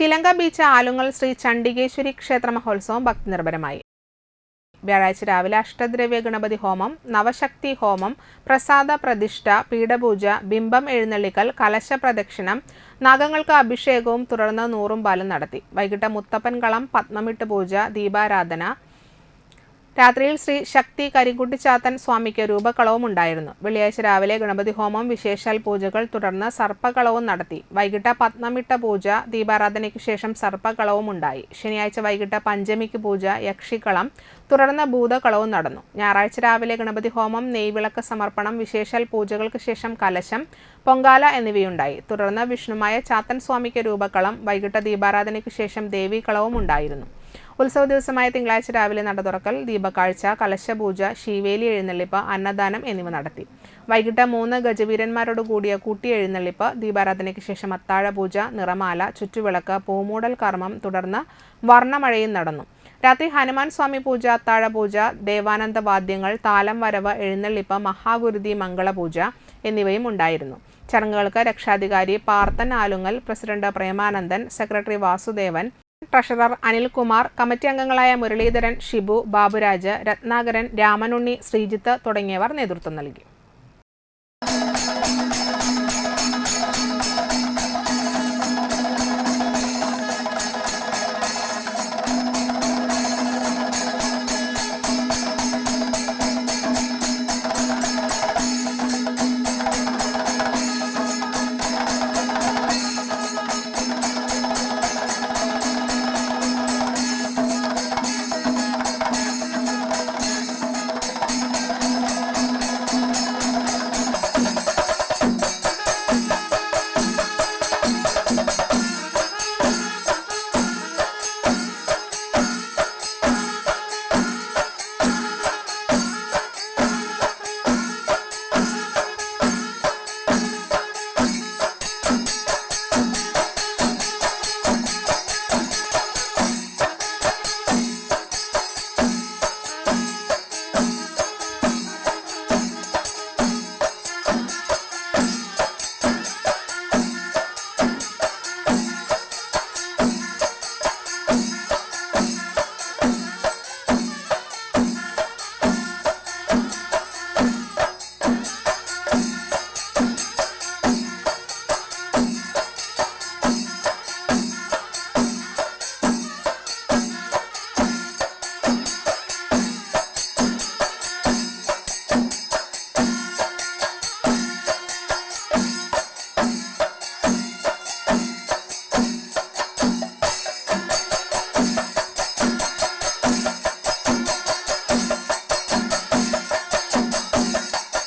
ചിലങ്ക ബീച്ച് ആലുങ്ങൽ ശ്രീ ചണ്ഡികേശ്വരി ക്ഷേത്ര മഹോത്സവം ഭക്തിനിർഭരമായി. വ്യാഴാഴ്ച രാവിലെ അഷ്ടദ്രവ്യ ഗണപതി ഹോമം നവശക്തി ഹോമം പ്രസാദ പ്രതിഷ്ഠ പീഠപൂജ ബിംബം എഴുന്നള്ളിക്കൽ കലശ പ്രദക്ഷിണം നാഗങ്ങൾക്ക് അഭിഷേകവും തുടർന്ന് നൂറും പാലും നടത്തി. വൈകിട്ട് മുത്തപ്പൻകളം പത്മമിട്ട് പൂജ ദീപാരാധന രാത്രിയിൽ ശ്രീ ശക്തി കരിങ്കുട്ടിച്ചാത്തൻ സ്വാമിക്ക് രൂപകളവും ഉണ്ടായിരുന്നു. വെള്ളിയാഴ്ച രാവിലെ ഗണപതി ഹോമം വിശേഷാൽ പൂജകൾ തുടർന്ന് സർപ്പകളവും നടത്തി. വൈകിട്ട് പത്മമിട്ട പൂജ ദീപാരാധനയ്ക്ക് ശേഷം സർപ്പകളവും ഉണ്ടായി. ശനിയാഴ്ച വൈകിട്ട് പഞ്ചമിക്ക് പൂജ യക്ഷിക്കളം തുടർന്ന് ഭൂതകളവും നടന്നു. ഞായറാഴ്ച രാവിലെ ഗണപതി ഹോമം നെയ്വിളക്ക് സമർപ്പണം വിശേഷാൽ പൂജകൾക്ക് ശേഷം കലശം പൊങ്കാല എന്നിവയുണ്ടായി. തുടർന്ന് വിഷ്ണുമായ ചാത്തൻ സ്വാമിക്ക് രൂപക്കളം വൈകിട്ട് ദീപാരാധനയ്ക്ക് ശേഷം ദേവീകളവും ഉണ്ടായിരുന്നു. ഉത്സവ ദിവസമായ തിങ്കളാഴ്ച രാവിലെ നട തുറക്കൽ ദീപക്കാഴ്ച കലശപൂജ ശീവേലി എഴുന്നള്ളിപ്പ് അന്നദാനം എന്നിവ നടത്തി. വൈകിട്ട് മൂന്ന് ഗജവീരന്മാരോട് കൂടിയ കൂട്ടി എഴുന്നള്ളിപ്പ് ദീപാരാധനയ്ക്ക് ശേഷം അത്താഴ പൂജ നിറമാല ചുറ്റുവിളക്ക് പൂമൂടൽ കർമ്മം തുടർന്ന് വർണമഴയും നടന്നു. രാത്രി ഹനുമാൻ സ്വാമി പൂജ അത്താഴ പൂജ ദേവാനന്ദ വാദ്യങ്ങൾ താലം വരവ് എഴുന്നള്ളിപ്പ് മഹാഗുരുതി മംഗളപൂജ എന്നിവയും ഉണ്ടായിരുന്നു. ചടങ്ങുകൾക്ക് രക്ഷാധികാരി Parthan Alungal president Premanandan secretary Vasudevan treasurer Anilkumar committee അംഗങ്ങളായ മുരളീധരൻ ഷിബു ബാബുരാജ് രത്നാകരൻ രാമനുണ്ണി ശ്രീജിത്ത് തുടങ്ങിയവർ നേതൃത്വം നൽകി. Bye.